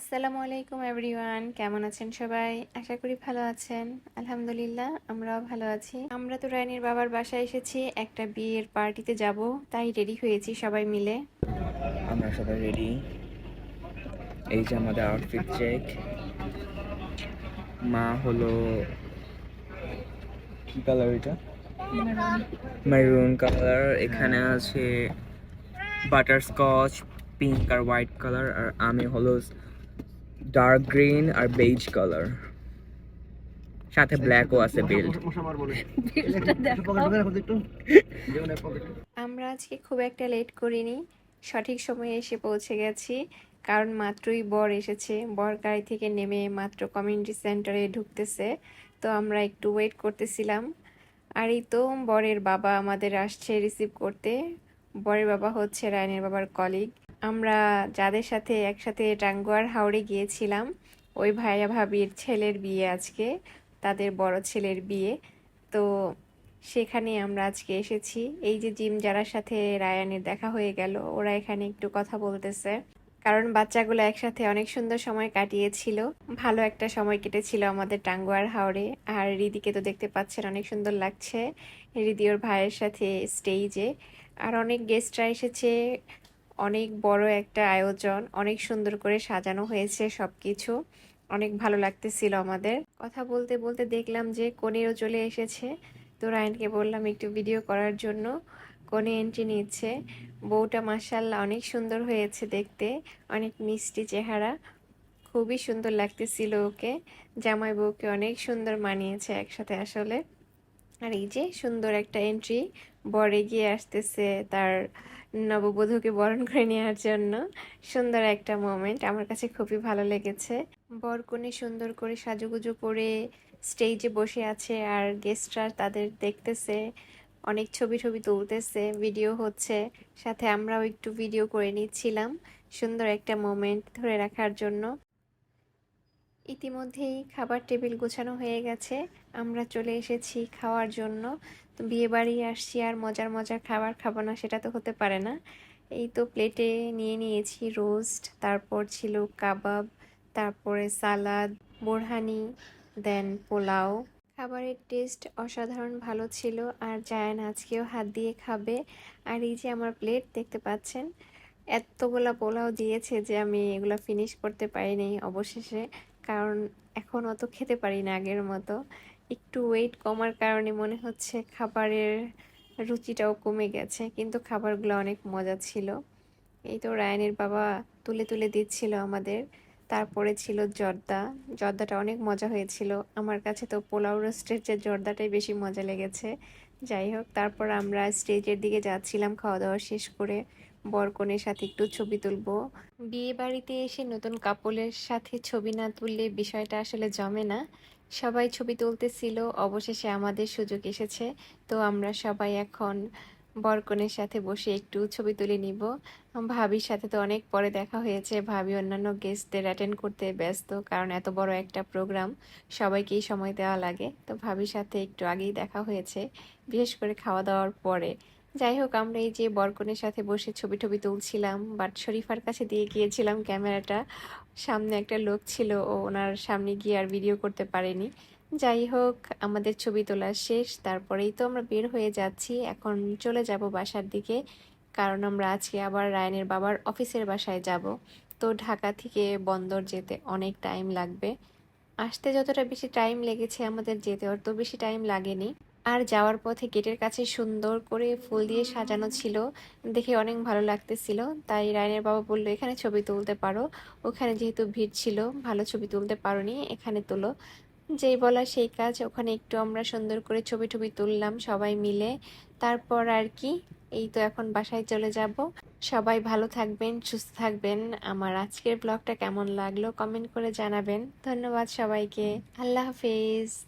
আসসালামু আলাইকুম এভরিওয়ান, কেমন আছেন সবাই? আশা করি ভালো আছেন। আলহামদুলিল্লাহ, আমরাও ভালো আছি। আমরা তো রানীর বাবার বাসায় এসেছি, একটা বিয়ের পার্টিতে যাব, তাই রেডি হয়েছি সবাই মিলে। আমরা সবাই রেডি। এই যে আমাদের আউটফিট চেক মা হলো, কি কালার এটা? মেরুন কালার এখানে আছে বাটারস্কচ পিঙ্ক আর হোয়াইট কালার আর আমি হলো ডার্ক গ্রিন আর বেজ কালার সাথে ব্ল্যাকও আছে বেল্ট আমরা আজকে খুব একটা লেট করিনি। সঠিক সময়ে এসে পৌঁছে গেছি। কারণ মাত্রই বর এসেছে। বর গাড়ি থেকে নেমে মাত্র কমিউনিটি সেন্টারে ঢুকতেছে। তো আমরা একটু ওয়েট করতেছিলাম। আর এই তো বরের বাবা আমাদের আসছে রিসিভ করতে। বরের বাবা হচ্ছে রায়নের বাবার কলিগ আমরা যাদের সাথে একসাথে টাঙ্গুয়ার হাওড়ে গিয়েছিলাম, ওই ভাইয়া ভাবির ছেলের বিয়ে আজকে, তাদের বড় ছেলের বিয়ে। তো সেখানে আমরা আজকে এসেছি। এই যে জিম যারার সাথে রায়ানের দেখা হয়ে গেল, ওরা এখানে একটু কথা বলতেছে। কারণ বাচ্চাগুলো একসাথে অনেক সুন্দর সময় কাটিয়েছিল। ভালো একটা সময় কেটেছিল আমাদের টাঙ্গুয়ার হাওড়ে আর রিদিকে তো দেখতে পাচ্ছেন অনেক সুন্দর লাগছে। রিদি ওর ভাইয়ের সাথে স্টেজে আর অনেক গেস্টরা এসেছে, অনেক বড় একটা আয়োজন, অনেক সুন্দর করে সাজানো হয়েছে সব কিছু অনেক ভালো লাগতেছিল আমাদের। কথা বলতে বলতে দেখলাম যে কনেরও চলে এসেছে। তো রায়নকে বললাম একটু ভিডিও করার জন্য। কনে এন্ট্রি নিচ্ছে। বউটা মাসাল্লাহ অনেক সুন্দর হয়েছে দেখতে। অনেক মিষ্টি চেহারা। খুবই সুন্দর লাগতেছিল ওকে। জামাই বউকে অনেক সুন্দর মানিয়েছে একসাথে আসলে। আর এই যে সুন্দর একটা এন্ট্রি বর এগিয়ে আসতেছে তার নববধূকে বরণ করে নেওয়ার জন্য। সুন্দর একটা মোমেন্ট আমার কাছে খুবই ভালো লেগেছে। বর কনে সুন্দর করে সাজুগুজু করে স্টেজে বসে আছে আর গেস্টরা তাদের দেখতেছে, অনেক ছবি ছবি তুলতেছে ভিডিও হচ্ছে। সাথে আমরাও একটু ভিডিও করে নিচ্ছিলাম। সুন্দর একটা মোমেন্ট ধরে রাখার জন্য। ইতিমধ্যেই খাবার টেবিল গোছানো হয়ে গেছে। আমরা চলে এসেছি খাওয়ার জন্য। তো বিয়ে বাড়ি আসছি আর মজার মজার খাবার খাব না, সেটা তো হতে পারে না। এই তো প্লেটে নিয়ে নিয়েছি রোস্ট, তারপর ছিল কাবাব, তারপরে সালাদ, বোরহানি, দেন পোলাও। খাবারের টেস্ট অসাধারণ ভালো ছিল আর জায়ান আজকেও হাত দিয়ে খাবে। আর এই যে আমার প্লেট, দেখতে পাচ্ছেন? এতগুলা পোলাও দিয়েছে যে আমি এগুলো ফিনিশ করতে পারিনি অবশেষে। কারণ এখন অত খেতে পারি না আগের মতো। একটু ওয়েট কমার কারণে মনে হচ্ছে খাবারের রুচিটাও কমে গেছে, কিন্তু খাবারগুলো অনেক মজা ছিল। এই তো রায়ানের বাবা তুলে তুলে দিচ্ছিল আমাদের। তারপরে ছিল জর্দা। জর্দাটা অনেক মজা হয়েছিল। আমার কাছে তো পোলাও রোস্টের যে জর্দাটাই বেশি মজা লেগেছে। যাই হোক, তারপর আমরা স্টেজের দিকে যাচ্ছিলাম, খাওয়া দাওয়া শেষ করে। বরকনের সাথে একটু ছবি তুলবো। বিয়ে বাড়িতে এসে নতুন কাপড়ের সাথে ছবি না তুললে বিষয়টা আসলে জমে না। সবাই ছবি তুলতেছিল, অবশেষে আমাদের সুযোগ এসেছে। তো আমরা সবাই এখন বরকনের সাথে বসে একটু ছবি তুলে নিব। ভাবির সাথে তো অনেক পরে দেখা হয়েছে। ভাবি অন্যান্য গেস্টদের অ্যাটেন্ড করতে ব্যস্ত, কারণ এত বড় একটা প্রোগ্রাম সবাইকেই সময় দেওয়া লাগে। তো ভাবির সাথে একটু আগেই দেখা হয়েছে, বিশেষ করে খাওয়া দাওয়ার পরে। যাই হোক, আমরা এই যে বরকনের সাথে বসে ছবি টবি তুলছিলাম, বাট শরীফার কাছে দিয়ে গিয়েছিলাম ক্যামেরাটা। সামনে একটা লোক ছিল, ও ওনার সামনে গিয়ে আর ভিডিও করতে পারেনি। যাই হোক, আমাদের ছবি তোলা শেষ, তারপরেই তো আমরা বের হয়ে যাচ্ছি। এখন চলে যাব বাসার দিকে, কারণ আমরা আজকে আবার রায়নের বাবার অফিসের বাসায় যাব। তো ঢাকা থেকে বন্দর যেতে অনেক টাইম লাগবে। আসতে যতটা বেশি টাইম লেগেছে আমাদের যেতে, অত বেশি টাইম লাগেনি। আর যাওয়ার পথে গেটের কাছে সুন্দর করে ফুল দিয়ে সাজানো ছিল, দেখে অনেক ভালো লাগতেছিল। তাই রায়নের বাবা বলল, এখানে ছবি তুলতে পারো। ওখানে যেহেতু ভিড় ছিল, ভালো ছবি তুলতে পারোনি, এখানে তুলো। যেই বলা সেই কাজ, ওখানে একটু আমরা সুন্দর করে ছবি টবি তুললাম সবাই মিলে। তারপর আর কি, এই তো এখন বাসায় চলে যাব। সবাই ভালো থাকবেন, সুস্থ থাকবেন। আমার আজকের ব্লগটা কেমন লাগল, কমেন্ট করে জানাবেন। ধন্যবাদ সবাইকে। আল্লাহ হাফেজ।